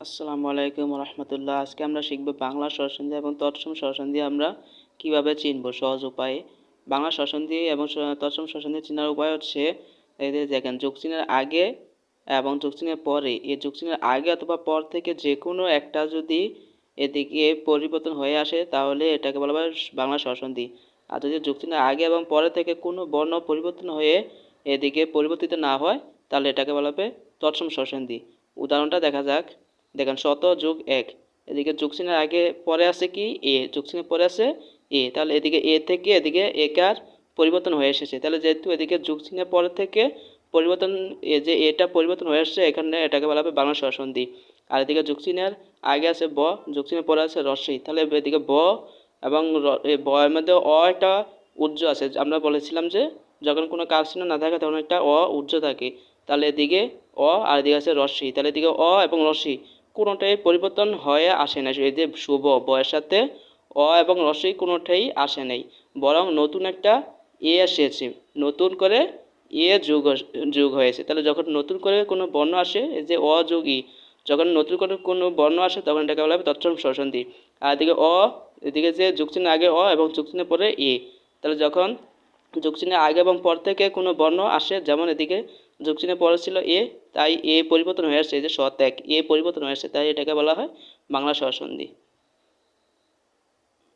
আসসালামু আলাইকুম রহমতুল্লাহ। আজকে আমরা শিখব বাংলা স্বরসন্ধি এবং তৎসম স্বরসন্ধি আমরা কীভাবে চিনব সহজ উপায়ে। বাংলা স্বরসন্ধি এবং তৎসম স্বরসন্ধি চেনার উপায় হচ্ছে, এই দেখেন যোগচিহ্নের আগে এবং যোগচিহ্নের পরে। এই যোগচিহ্নের আগে অথবা পর থেকে যে কোনো একটা যদি এদিকে পরিবর্তন হয়ে আসে, তাহলে এটাকে বলা হয় বাংলা স্বরসন্ধি আর যদি যোগচিহ্নের আগে এবং পরে থেকে কোনো বর্ণ পরিবর্তন হয়ে এদিকে পরিবর্তিত না হয়, তাহলে এটাকে বলা হবে তৎসম স্বরসন্ধি উদাহরণটা দেখা যাক। দেখেন শত যোগ এক। এদিকে যোগ চিহ্নের আগে পরে আছে কি? এ। যোগ চিহ্নের পরে আছে এ। তাহলে এদিকে এ থেকে এদিকে একার পরিবর্তন হয়ে এসেছে। তাহলে যেহেতু এদিকে যোগ চিহ্নের পরে থেকে পরিবর্তন, এ যে এটা পরিবর্তন হয়ে আসছে এখানে এটাকে বলা হবে বাংলা স্বরসন্ধি। আর এদিকে যোগ চিহ্নের আগে আছে ব, যোগ চিহ্নের পরে আছে রস্বই তাহলে এদিকে ব এবং ব এর মধ্যে অ একটা উজ্জ আছে। আমরা বলেছিলাম যে যখন কোনো কাজ চিহ্ন না থাকে তখন একটা অ উজ্জ থাকে। তাহলে এদিকে অ আর এদিকে আছে রস্বই তাহলে এদিকে অ এবং রস্বই কোনোটাই পরিবর্তন হয়ে আসে না। এই যে শুভ বয়ের সাথে অ এবং রসই কোনোটাই আসে নাই। বরং নতুন একটা এ এসেছে। নতুন করে এ যোগ যোগ হয়েছে। তাহলে যখন নতুন করে কোনো বর্ণ আসে, এই যে অ যোগ ই যখন নতুন করে কোনো বর্ণ আসে, তখন এটাকে বলা হবে তৎসম স্বরসন্ধি আর এদিকে অ, এদিকে যে যোগচিহ্নের আগে অ এবং যোগচিহ্নের পরে এ। তাহলে যখন যোগচিহ্নের আগে এবং পর থেকে কোনো বর্ণ আসে, যেমন এদিকে যোগচিহ্নের পরে ছিল এ, তাই এ পরিবর্তন হয়ে আসছে, এই যে সৎ এক এ পরিবর্তন হয়ে আসছে, তাই এটাকে বলা হয় বাংলা স্বরসন্ধি।